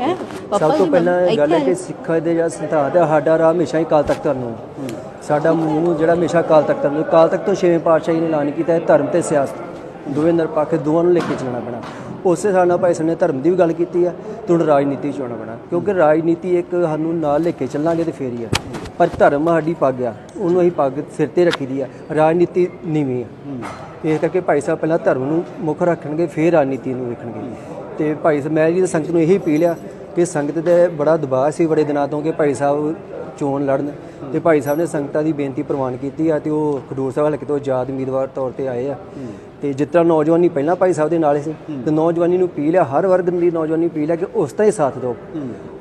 ਹੈਂ? ਸਭ ਤੋਂ ਪਹਿਲਾਂ ਇਹ ਗੱਲ ਹੈ ਕਿ ਸਿੱਖਾਂ ਦੇ ਜਿਹੜਾ ਸਿਧਾਂਤ ਹੈ ਸਾਡਾ ਰਾਹ ਹਮੇਸ਼ਾ ਹੀ ਕਾਲ ਤੱਕ ਨੂੰ। ਸਾਡਾ ਮੂੰਹ ਜਿਹੜਾ ਹਮੇਸ਼ਾ ਕਾਲ ਤੱਕ ਨੂੰ। ਕਾਲ ਤੱਕ ਤੋਂ ਛੇਵੇਂ ਪਾਤਸ਼ਾਹੀ ਨੇ ਐਲਾਨ ਕੀਤਾ ਹੈ ਧਰਮ ਤੇ ਸਿਆਸਤ। ਦੋਵੇਂ ਨਿਰਪੱਖ ਦੋਵਾਂ ਨੂੰ ਲੈ ਕੇ ਚੱਲਣਾ ਪੈਣਾ। ਉਸੇ ਹਿਸਾਬ ਨਾਲ ਭਾਈ ਸਾਹਿਬ ਨੇ ਧਰਮ ਦੀ ਵੀ ਗੱਲ ਕੀਤੀ ਹੈ ਤੇ ਹੁਣ ਰਾਜਨੀਤੀ ਚ ਆਉਣਾ ਪੈਣਾ। ਕਿਉਂਕਿ ਰਾਜਨੀਤੀ ਇੱਕ ਸਾਨੂੰ ਨਾਲ ਲੈ ਕੇ ਚੱਲਾਂਗੇ ਤੇ ਫੇਰ ਹੀ ਹੈ। ਪਰ ਧਰਮ ਸਾਡੀ ਪੱਗ ਆ, ਉਹਨੂੰ ਅਸੀਂ ਪੱਗ ਸਿਰ ਤੇ ਰੱਖੀ ਦੀ ਆ, ਰਾਜਨੀਤੀ ਨੀਵੀਂ ਆ। ਇਸ ਕਰਕੇ ਭਾਈ ਸਾਹਿਬ ਪਹਿਲਾਂ ਧਰਮ ਨੂੰ ਮੁੱਖ ਰੱਖਣਗੇ, ਫਿਰ ਰਾਜਨੀਤੀ ਨੂੰ ਵੇਖਣਗੇ। ਤੇ ਭਾਈ ਸਾਹਿਬ ਮੈਂ ਜੀ ਸੰਗਤ ਨੂੰ ਇਹੀ ਅਪੀਲ ਆ ਕਿ ਸੰਗਤ ਦੇ ਬੜਾ ਦਬਾਅ ਸੀ ਬੜੇ ਦਿਨਾਂ ਤੋਂ ਕਿ ਭਾਈ ਸਾਹਿਬ ਚੋਣ ਲੜਨ। ਤੇ ਭਾਈ ਸਾਹਿਬ ਨੇ ਸੰਗਤਾਂ ਦੀ ਬੇਨਤੀ ਪ੍ਰਵਾਨ ਕੀਤੀ ਆ ਤੇ ਉਹ ਖਡੂਰ ਸਾਹਿਬ ਹਲਕੇ ਤੋਂ ਆਜ਼ਾਦ ਉਮੀਦਵਾਰ ਤੌਰ ਤੇ ਆਏ ਆ। ਤੇ ਜਿਸ ਤਰ੍ਹਾਂ ਨੌਜਵਾਨੀ ਪਹਿਲਾਂ ਭਾਈ ਸਾਹਿਬ ਦੇ ਨਾਲ ਸੀ, ਤੇ ਨੌਜਵਾਨੀ ਨੂੰ ਅਪੀਲ ਹੈ ਹਰ ਵਰਗ ਦੀ ਨੌਜਵਾਨੀ ਅਪੀਲ ਹੈ ਕਿ ਉਸ ਦਾ ਹੀ ਸਾਥ ਦਿਓ।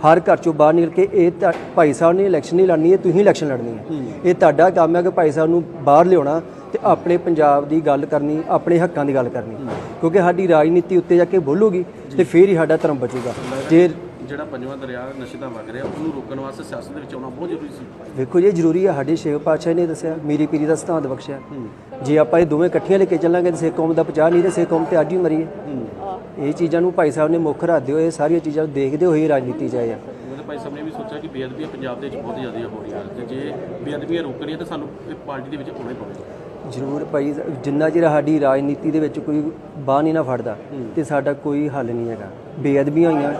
ਹਰ ਘਰ ਚੋਂ ਬਾਹਰ ਨਿਕਲ ਕੇ ਇਹ ਤਾਂ ਭਾਈ ਸਾਹਿਬ ਨੇ ਇਲੈਕਸ਼ਨ ਨਹੀਂ ਲੜਨੀ ਹੈ ਤੁਸੀਂ ਇਲੈਕਸ਼ਨ ਲੜਨੀ ਹੈ। ਇਹ ਤੁਹਾਡਾ ਕੰਮ ਹੈ ਕਿ ਭਾਈ ਸਾਹਿਬ ਨੂੰ ਬਾਹਰ ਲਿਆਉਣਾ ਤੇ ਆਪਣੇ ਪੰਜਾਬ ਦੀ ਗੱਲ ਕਰਨੀ, ਆਪਣੇ ਹੱਕਾਂ ਦੀ ਗੱਲ ਕਰਨੀ। ਕਿਉਂਕਿ ਸਾਡੀ ਰਾਜਨੀਤੀ ਉੱਤੇ ਜਾ ਕੇ ਬੋਲੂਗੀ ਤੇ ਫੇਰ ਹੀ ਸਾਡਾ ਧਰਮ ਬਚੂਗਾ। ਜੇ ਜਿਹੜਾ ਪੰਜਵਾਂ ਦਰਿਆ ਨਸ਼ੇ ਦਾ ਵਗ ਰਿਹਾ ਉਹਨੂੰ ਰੋਕਣ ਵਾਸਤੇ ਸਿਆਸਤ ਦੇ ਵਿੱਚ ਆਉਣਾ ਬਹੁਤ ਜ਼ਰੂਰੀ ਸੀ। ਵੇਖੋ ਜੀ ਇਹ ਜ਼ਰੂਰੀ ਹੈ ਸਾਡੇ ਛੇ ਪਾਤਸ਼ਾਹ ਨੇ ਦੱਸਿਆ ਮੇਰੀ ਪੀਰੀ ਦਾ ਸਿਧਾਂਤ ਬਖਸ਼ਿਆ। ਜੇ ਆਪਾਂ ਇਹ ਦੋਵੇਂ ਇਕੱਠੀਆਂ ਲੈ ਕੇ ਚੱਲਾਂਗੇ ਤੇ ਸਿੱਖ ਕੌਮ ਦਾ ਪਚਾ ਨਹੀਂ ਤੇ ਸਿੱਖ ਕੌਮ ਤੇ ਅੱਜ ਹੀ। ਮਰੀਏ ਇਹ ਚੀਜ਼ਾਂ ਨੂੰ ਭਾਈ ਸਾਹਿਬ ਨੇ ਮੁੱਖ ਰੱਖਦੇ ਹੋਏ ਸਾਰੀਆਂ ਚੀਜ਼ਾਂ ਨੂੰ ਦੇਖਦੇ ਹੋਏ ਰਾਜਨੀਤੀ ਚ ਆਏ ਆ। ਉਹਦੇ ਭਾਈ ਸਾਹਿਬ ਨੇ ਵੀ ਸੋਚਿਆ ਕਿ ਬੇਅਦਬੀਆਂ ਪੰਜਾਬ ਦੇ ਵਿੱਚ ਬਹੁਤ ਜ਼ਿਆਦਾ ਹੋ ਰਹੀਆਂ ਤੇ ਜੇ ਬੇਅਦਬੀਆਂ ਰੋਕਣੀਆਂ ਤਾਂ ਸਾਨੂੰ ਇਹ ਪਾਰਟੀ ਦੇ ਵਿੱਚ ਆਉਣਾ ਹੀ ਪਵੇਗਾ ਜ਼ਰੂਰ ਭਾਈ ਜਿੰਨਾ ਚਿਰ ਸਾਡੀ ਰਾਜਨੀਤੀ ਦੇ ਵਿੱਚ ਕੋਈ ਬਾਹ ਨਹੀਂ ਨਾ ਫੜਦਾ ਤੇ ਸਾਡਾ ਕੋਈ ਹੱਲ ਨਹੀਂ ਹੈਗਾ। ਬੇਅਦਬੀਆਂ ਹੋਈਆਂ